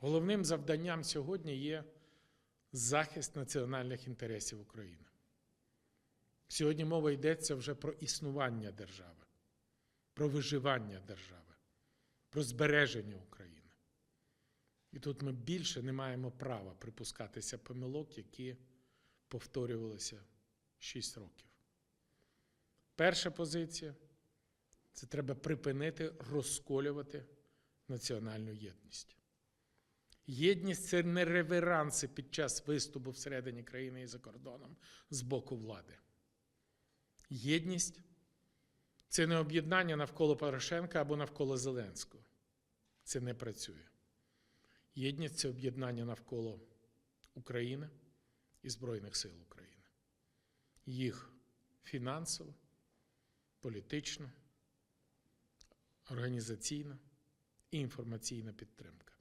Головним завданням сьогодні є захист національних інтересів України. Сьогодні мова йдеться вже про існування держави, про виживання держави, про збереження України. І тут ми більше не маємо права припускатися помилок, які повторювалися 6 років. Перша позиція це треба припинити розколювати національну єдність. Єдність це не реверанси під час виступу всередині країни і за кордоном з боку влади. Єдність це не об'єднання навколо Порошенка або навколо Зеленського. Це не працює. Єдність це об'єднання навколо України і Збройних сил України. Їх фінансово, політично, організаційна і інформаційна підтримка.